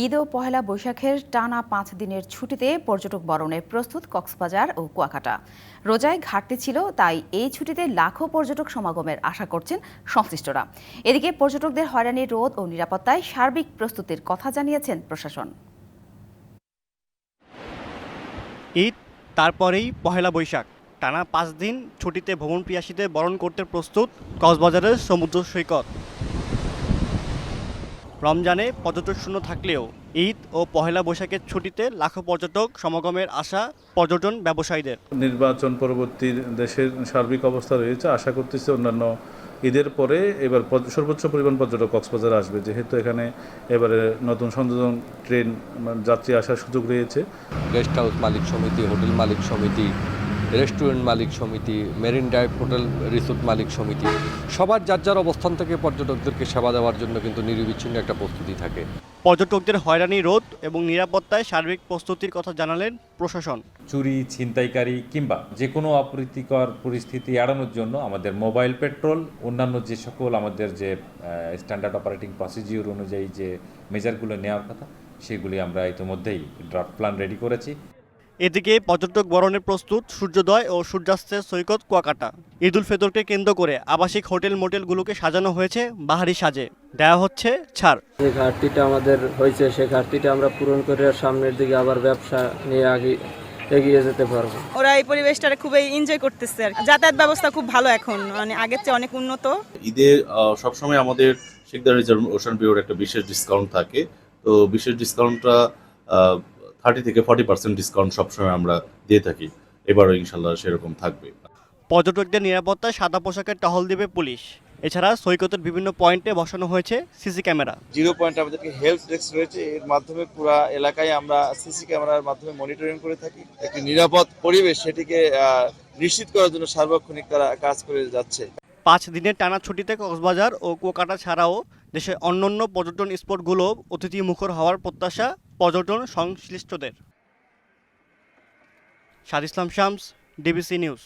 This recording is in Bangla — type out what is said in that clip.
ঈদ ও পহেলা বৈশাখের টানা পাঁচ দিনের ছুটিতে পর্যটক বরণের প্রস্তুত কক্সবাজার ও কুয়াকাটা। রোজায় ঘাটতি ছিল, তাই এই ছুটিতে লাখো পর্যটক সমাগমের আশা করছেন সংশ্লিষ্টরা। এদিকে পর্যটকদের হয়রানি রোধ ও নিরাপত্তায় সার্বিক প্রস্তুতির কথা জানিয়েছেন প্রশাসন। ঈদ, তারপরেই পহেলা বৈশাখ। টানা পাঁচ দিন ছুটিতে ভ্রমণ পিয়াসীদের বরণ করতে প্রস্তুত কক্সবাজারের সমুদ্র সৈকত। রমজানে পর্যটক শূন্য থাকলেও ঈদ ও পহেলা বৈশাখের ছুটিতে লাখো পর্যটক সমাগমের আশা পর্যটন ব্যবসায়ীদের। নির্বাচন পরবর্তী দেশের সার্বিক অবস্থা রয়েছে। আশা করতেছি অন্যান্য ঈদের পরে এবার সর্বোচ্চ পরিমাণ পর্যটক কক্সবাজার আসবে। যেহেতু এখানে এবারে নতুন সংযোজন ট্রেন মানে যাত্রী আসার সুযোগ রয়েছে। গেস্ট হাউস মালিক সমিতি হোটেল মালিক সমিতি রেস্টুরেন্ট মালিক সমিতি মেরিন ড্রাইভ হোটেল রিসোর্ট মালিক সমিতি সবার যার যার অবস্থান থেকে পর্যটকদেরকে সেবা দেওয়ার জন্য কিন্তু নিরবিচ্ছিন্ন একটা প্রস্তুতি থাকে। পর্যটকদের হয়রানি রোধ এবং নিরাপত্তায় সার্বিক প্রস্তুতির কথা জানালেন প্রশাসন। চুরি ছিনতাইকারী কিংবা যে কোনো অপ্রীতিকর পরিস্থিতি এড়ানোর জন্য আমাদের মোবাইল পেট্রোল অন্যান্য যে সকল আমাদের যে স্ট্যান্ডার্ড অপারেটিং প্রসিজিওর অনুযায়ী যে মেজারগুলো নেওয়ার কথা সেগুলি আমরা ইতিমধ্যেই ড্রাফট প্ল্যান রেডি করেছি। এদিকে পর্যটক বরণের প্রস্তুত সূর্যোদয় ও সূর্যাস্তের সৈকত কুয়াকাটা। ঈদ উল ফিতরকে কেন্দ্র করে আবাসিক হোটেল মোটেলগুলোকে সাজানো হয়েছে বাহারি সাজে। দেওয়া হচ্ছে ছাড়। যে ঘাটতিটা আমাদের হয়েছে সে ঘাটতিটা আমরা পূরণ করে সামনের দিকে আবার ব্যবসা নিয়ে আগে এগিয়ে যেতে পারব। ওরা এই পরিবেশটা খুবই এনজয় করতেছে আর কি। যাতায়াত ব্যবস্থা খুব ভালো এখন মানে আগের চেয়ে অনেক উন্নত। ঈদে সবসময় আমাদের শেখদার রিজার্ভ ওশান বিউর একটা বিশেষ ডিসকাউন্ট থাকে। তো বিশেষ ডিসকাউন্টটা থার্টি থেকে ফর্টি পার্সেন্ট ডিসকাউন্ট সবসময় আমরা দিয়ে থাকি। এবারও ইনশাল্লাহ সেরকম থাকবে। পর্যটকদের নিরাপত্তায় সাদা পোশাকের টহল দেবে পুলিশ। এছাড়া সৈকতের বিভিন্ন পয়েন্টে বসানো হয়েছে সিসি ক্যামেরা। জিরো পয়েন্ট আমাদেরকে হেল্প ডেস্ক রয়েছে। এর মাধ্যমে পুরো এলাকায় আমরা সিসি ক্যামেরার মাধ্যমে মনিটরিং করে থাকি। একটি নিরাপদ পরিবেশ সেটিকে নিশ্চিত করার জন্য সার্বক্ষণিক তারা কাজ করে যাচ্ছে। পাঁচ দিনের টানা ছুটিতে কক্সবাজার ও কুয়াকাটা ছাড়াও দেশের অন্যান্য পর্যটন স্পটগুলো অতিথি মুখর হওয়ার প্রত্যাশা পর্যটন সংশ্লিষ্টদের। Saad Islam Shams, DBC news.